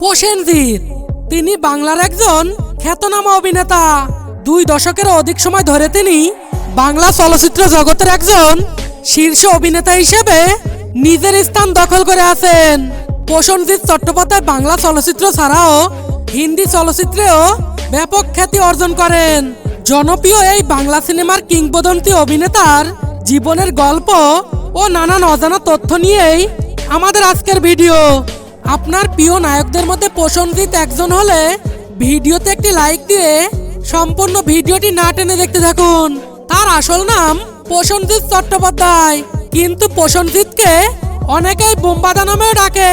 প্রসেনজিৎ তিনি বাংলার একজন খ্যাতনামা অভিনেতা। দুই দশকের অধিক সময় ধরে তিনি বাংলা চলচ্চিত্র জগতের একজন শীর্ষ অভিনেতা হিসেবে নিজের স্থান দখল করে আছেন। প্রসেনজিৎ চট্টোপাধ্যায় বাংলা চলচ্চিত্র ছাড়াও হিন্দি চলচ্চিত্রেও ব্যাপক খ্যাতি অর্জন করেন। জনপ্রিয় এই বাংলা সিনেমার কিংবদন্তি অভিনেতার জীবনের গল্প ও নানান অজানা তথ্য নিয়েই আমাদের আজকের ভিডিও। আপনার প্রিয় নায়কদের মধ্যে প্রসেনজিৎ একজন হলে ভিডিওতে একটি লাইক দিয়ে সম্পূর্ণ ভিডিওটি না টেনে দেখতে থাকুন। তার আসল নাম প্রসেনজিৎ চট্টোপাধ্যায়। কিন্তু প্রসেনজিৎকে অনেকেই বোম্বাদা নামেও ডাকে।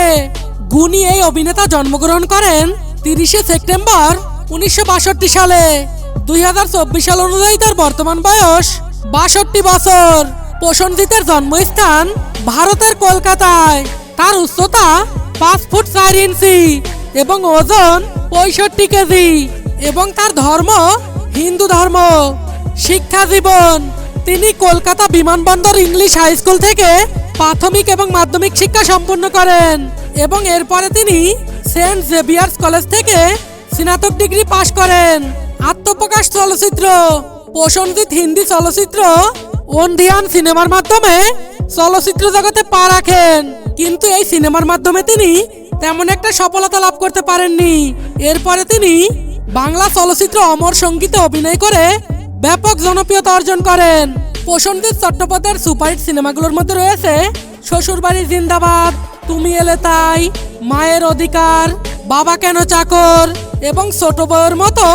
গুণী এই অভিনেতা জন্মগ্রহণ করেন তিরিশে সেপ্টেম্বর উনিশশো বাষট্টি সালে। দুই হাজার চব্বিশ সাল অনুযায়ী তার বর্তমান বয়স বাষট্টি বছর। প্রসেনজিতের জন্মস্থান ভারতের কলকাতায়। তার উচ্চতা পাঁচ ফুট চার ইঞ্চি এবং ওজন পঁয়ষট্টি কেজি এবং তার ধর্ম হিন্দু ধর্ম। শিক্ষা জীবন, তিনি কলকাতা বিমানবন্দর ইংলিশ হাই স্কুল থেকে প্রাথমিক এবং মাধ্যমিক শিক্ষা সম্পন্ন করেন এবং এরপরে তিনি সেন্ট জেভিয়ার্স কলেজ থেকে স্নাতক ডিগ্রি পাশ করেন। আত্মপ্রকাশ চলচ্চিত্র, প্রসেনজিৎ হিন্দি চলচ্চিত্র অন্ধিয়ান সিনেমার মাধ্যমে চলচ্চিত্র জগতে পা রাখেন। কিন্তু এই সিনেমার মাধ্যমে তিনি তেমন একটা সফলতা লাভ করতে পারেননি। এরপরে তিনি বাংলা চলচ্চিত্র অমর সঙ্গীতে অভিনয় করে ব্যাপক জনপ্রিয়তা অর্জন করেন। প্রসেনজিৎ চট্টোপাধ্যায়ের সুপারহিট সিনেমাগুলোর মধ্যে রয়েছে শ্বশুরবাড়ি জিন্দাবাদ, তুমি এলে তাই, মায়ের অধিকার, বাবা কেন চাকর এবং ছোট বউয়ের মতো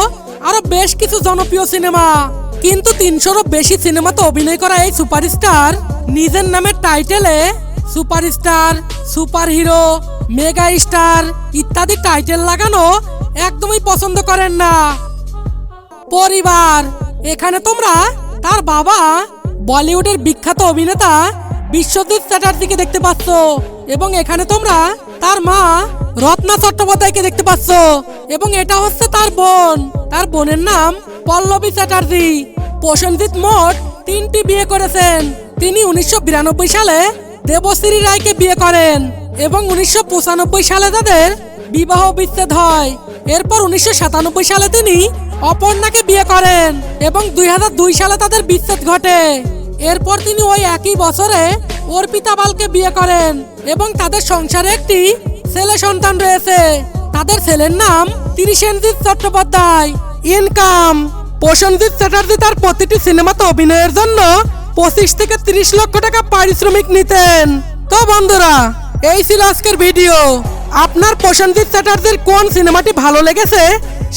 আরও বেশ কিছু জনপ্রিয় সিনেমা। কিন্তু তিনশোরও বেশি সিনেমাতে অভিনয় করা এই সুপারস্টার নিজের নামের টাইটেলে superstar super hero mega star ইত্যাদি টাইটেল লাগানো একদমই পছন্দ করেন না। পরিবার, এখানে তোমরা তার বাবা, বলিউডের বিখ্যাত অভিনেতা বিশ্বজিৎ চ্যাটার্জিকে দেখতে পাচ্ছ এবং এখানে তোমরা তার মা রত্না চট্টোপাধ্যায়কে দেখতে পাচ্ছ এবং এটা হচ্ছে তার বোন। তার বোনের নাম পল্লবী চ্যাটার্জি। প্রসেনজিৎ মোট তিনটি বিয়ে করেছেন। তিনি উনিশশো বিরানব্বই সালে দেবশ্রী রায়কে বিয়ে করেন এবং উনিশশো পঁচানব্বই সালে তাদের বিবাহ বিচ্ছেদ হয়। এরপর উনিশশো সাতানব্বই সালে তিনি অপর্ণাকে বিয়ে করেন এবং দুই হাজার দুই সালে তাদের বিচ্ছেদ ঘটে। এরপর তিনি ওই একই বছরে অর্পিতা বালকে বিয়ে করেন এবং তাদের সংসারে একটি ছেলে সন্তান রয়েছে। তাদের ছেলের নাম তিরিশেনজিৎ চট্টোপাধ্যায়। ইনকাম। প্রসেনজিৎ চ্যাটার্জি তার প্রতিটি সিনেমাতে অভিনয়ের জন্য পঁচিশ থেকে তিরিশ লক্ষ টাকা পারিশ্রমিক নিতেন। তো বন্ধুরা, এই ছিল আজকের ভিডিও। আপনার প্রসেনজিৎ চ্যাটার্জির কোন সিনেমাটি ভালো লেগেছে,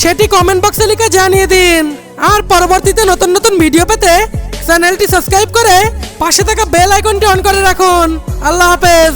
সেটি কমেন্ট বক্সে লিখে জানিয়ে দিন। আর পরবর্তীতে নতুন নতুন ভিডিও পেতে চ্যানেলটি সাবস্ক্রাইব করে পাশে থাকা বেল আইকনটি অন করে রাখুন। আল্লাহ হাফেজ।